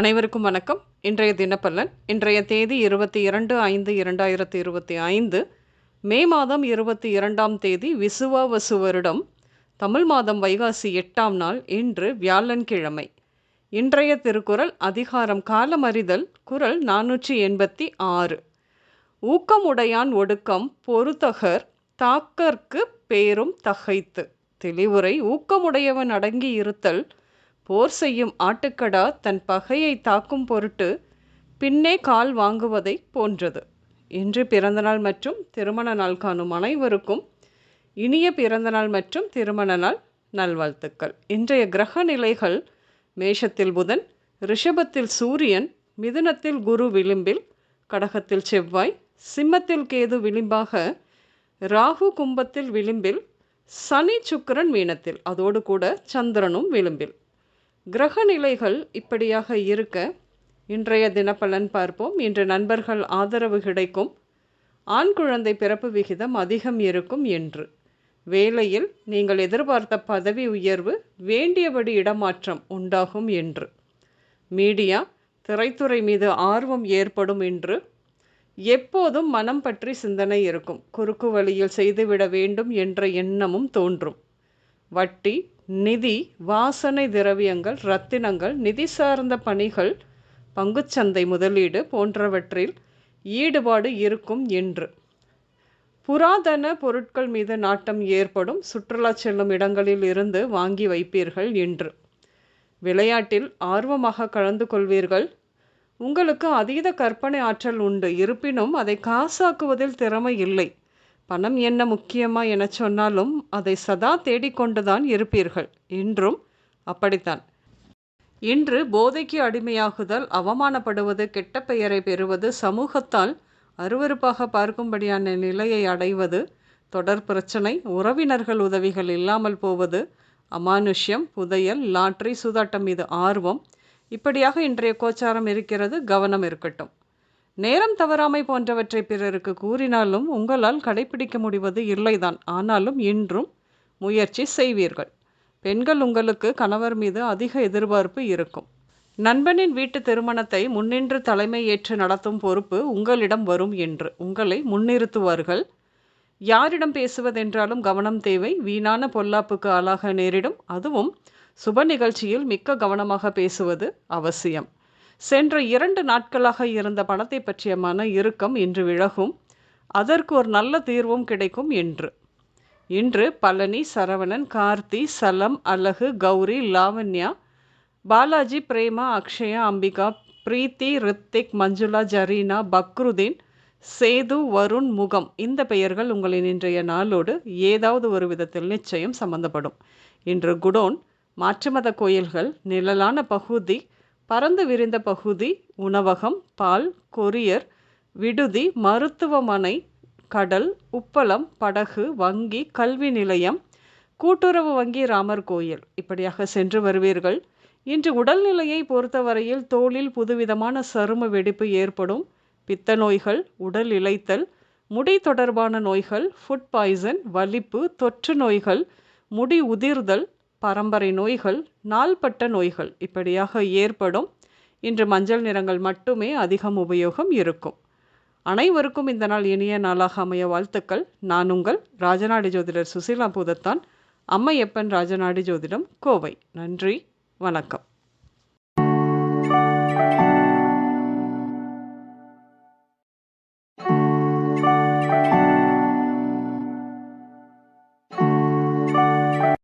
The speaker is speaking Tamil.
அனைவருக்கும் வணக்கம். இன்றைய தினப்பலன் இன்றைய தேதி இருபத்தி இரண்டு ஐந்து இரண்டாயிரத்தி இருபத்தி ஐந்து மே மாதம் இருபத்தி இரண்டாம் தேதி விசுவாவசு வருடம் தமிழ் மாதம் வைகாசி எட்டாம் நாள் இன்று வியாழன்கிழமை. இன்றைய திருக்குறள் அதிகாரம் காலமறிதல் குரல் நானூற்றி எண்பத்தி ஆறு. ஊக்கமுடையான் ஒடுக்கம் பொறுத்தகர் தாக்கற்கு பேரும் தகைத்து. தெளிவுரை ஊக்கமுடையவன் அடங்கி இருத்தல் போர் செய்யும் ஆட்டுக்கடா தன் பகையை தாக்கும் பொருட்டு பின்னே கால் வாங்குவதை போன்றது. இன்று பிறந்தநாள் மற்றும் திருமண நாள் காணும் அனைவருக்கும் இனிய பிறந்தநாள் மற்றும் திருமண நாள் நல்வாழ்த்துக்கள். இன்றைய கிரக நிலைகள் மேஷத்தில் புதன் ரிஷபத்தில் சூரியன் மிதுனத்தில் குரு விளிம்பில் கடகத்தில் செவ்வாய் சிம்மத்தில் கேது விளிம்பாக ராகு கும்பத்தில் விளிம்பில் சனி சுக்கரன் மீனத்தில் அதோடு கூட சந்திரனும் விளிம்பில். கிரக நிலைகள் இப்படியாக இருக்க இன்றைய தினப்பலன் பார்ப்போம். இன்று நண்பர்கள் ஆதரவு கிடைக்கும். ஆண் குழந்தை பிறப்பு விகிதம் அதிகம் இருக்கும் என்று. வேலையில் நீங்கள் எதிர்பார்த்த பதவி உயர்வு வேண்டியபடி இடமாற்றம் உண்டாகும் என்று. மீடியா திரைத்துறை மீது ஆர்வம் ஏற்படும் என்று. எப்போதும் மனம் பற்றி சிந்தனை இருக்கும். குறுக்கு வழியில் செய்துவிட வேண்டும் என்ற எண்ணமும் தோன்றும். வட்டி நிதி வாசனை திரவியங்கள் ரத்தினங்கள் நிதி சார்ந்த பணிகள் பங்குச்சந்தை முதலீடு போன்றவற்றில் ஈடுபாடு இருக்கும் என்று. புராதன பொருட்கள் மீது நாட்டம் ஏற்படும் சுற்றுலா செல்லும் இடங்களில் இருந்து வாங்கி வைப்பீர்கள் என்று. விளையாட்டில் ஆர்வமாக கலந்து கொள்வீர்கள். உங்களுக்கு அதீத கற்பனை ஆற்றல் உண்டு. இருப்பினும் அதை காசாக்குவதில் திறமை இல்லை. பணம் என்ன முக்கியமா என சொன்னாலும் அதை சதா தேடிக்கொண்டுதான் இருப்பீர்கள். இன்றும் அப்படித்தான். இன்று போதைக்கு அடிமையாகுதல் அவமானப்படுவது கெட்ட பெயரை பெறுவது சமூகத்தால் அருவறுப்பாக பார்க்கும்படியான நிலையை அடைவது தொடர் பிரச்சனை உறவினர்கள் உதவிகள் இல்லாமல் போவது அமானுஷ்யம் புதையல் லாட்ரி சூதாட்டம் மீது ஆர்வம் இப்படியாக இன்றைய கோச்சாரம் இருக்கிறது கவனம் இருக்கட்டும். நேரம் தவறாமை போன்றவற்றை பிறருக்கு கூறினாலும் உங்களால் கடைபிடிக்க முடிவது இல்லைதான். ஆனாலும் இன்றும் முயற்சி செய்வீர்கள். பெண்கள் உங்களுக்கு கணவர் மீது அதிக எதிர்பார்ப்பு இருக்கும். நண்பனின் வீட்டு திருமணத்தை முன்னின்று தலைமை ஏற்று நடத்தும் பொறுப்பு உங்களிடம் வரும் என்று உங்களை முன்னிறுத்துவார்கள். யாரிடம் பேசுவதென்றாலும் கவனம் தேவை. வீணான பொல்லாப்புக்கு ஆளாக நேரிடும். அதுவும் சுப நிகழ்ச்சியில் மிக்க கவனமாக பேசுவது அவசியம். சென்ற இரண்டு நாட்களாக இருந்த பணத்தை பற்றிய மன இறுக்கம் இன்று விலகும். அதற்கு ஒரு நல்ல தீர்வும் கிடைக்கும் என்று இன்று பழனி சரவணன் கார்த்தி சலம் அழகு கௌரி லாவண்யா பாலாஜி பிரேமா அக்ஷயா அம்பிகா பிரீத்தி ரித்திக் மஞ்சுளா ஜரீனா பக்ருதீன் சேது வருண் முகம் இந்த பெயர்கள் உங்களின் இன்றைய நாளோடு ஏதாவது ஒரு விதத்தில் நிச்சயம் சம்பந்தப்படும். இன்று குடோன் மாற்றுமத கோயில்கள் நிழலான பகுதி பறந்து விரிந்த பகுதி உணவகம் பால் கொரியர் விடுதி மருத்துவமனை கடல் உப்பளம் படகு வங்கி கல்வி நிலையம் கூட்டுறவு வங்கி ராமர் கோயில். இப்படியாக சென்று வருவீர்கள். இன்று உடல்நிலையை பொறுத்தவரையில் தோளில் புதுவிதமான சரும வெடிப்பு ஏற்படும். பித்த நோய்கள் உடல் இழைத்தல் முடி தொடர்பான நோய்கள் ஃபுட் பாய்சன் வலிப்பு தொற்று நோய்கள் முடி உதிர்தல் பரம்பரை நோய்கள் நாள்பட்ட நோய்கள் இப்படியாக ஏற்படும். இன்று மஞ்சள் நிறங்கள் மட்டுமே அதிகம் உபயோகம் இருக்கும். அனைவருக்கும் இந்த நாள் இனிய நாளாக அமைய வாழ்த்துக்கள். நான் உங்கள் ராஜநாடி ஜோதிடர் சுசீலா பூதத்தான். அம்மையப்பன் ராஜநாடி ஜோதிடம் கோவை. நன்றி. வணக்கம்.